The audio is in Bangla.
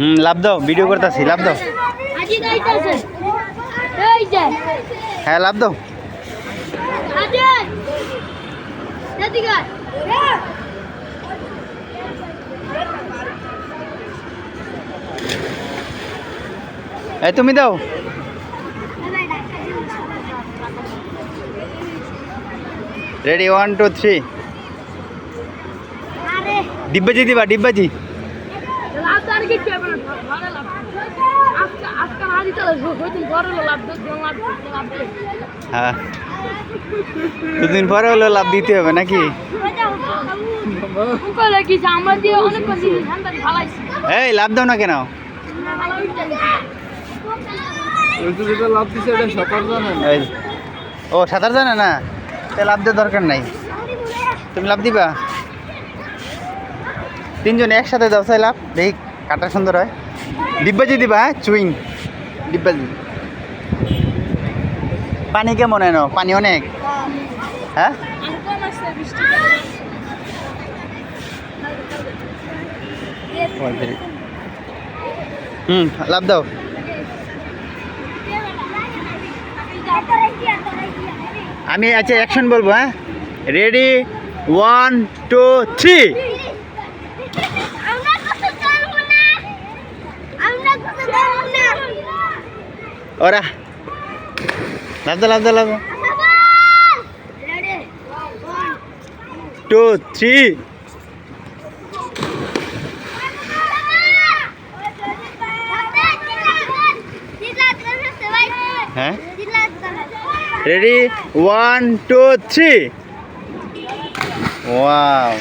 হুম লাভ দাও ভিডিও করতেছি লাভ দাও। হ্যাঁ লাভ দাও। এই তুমি দাও। রেডি ওয়ান টু থ্রি ডিব্বাজি দিবা ডিব্বাজি। লাভ আর না? ভালো লাভ আজকে আজকে হাজি চলে হইতুন বড় লাভ লাভ লাভ হ্যাঁ। দুদিন পরে হলো লাভ দিতে হবে নাকি? এই লাভ দাও না কেন? লাভ ও সাঁতার জানে না? তা লাভ দেওয়ার দরকার নাই। তুমি লাভ দিবা? তিনজন একসাথে দাও চাই লাভ দেখি। কাটা সুন্দর হয়। ডিব্বাজি দিবা হ্যাঁ? চুইং। ডিব্বাজি পানি কেমন এনো পানি অনেক? হ্যাঁ? হুম, লাভ দাও। আমি আচ্ছা অ্যাকশন বলব হ্যাঁ? রেডি ওয়ান টু থ্রি ওরা লাভ দাও লাভ দাও লাভ দাও রেডি টু থ্রি হ্যাঁ ready one two three wow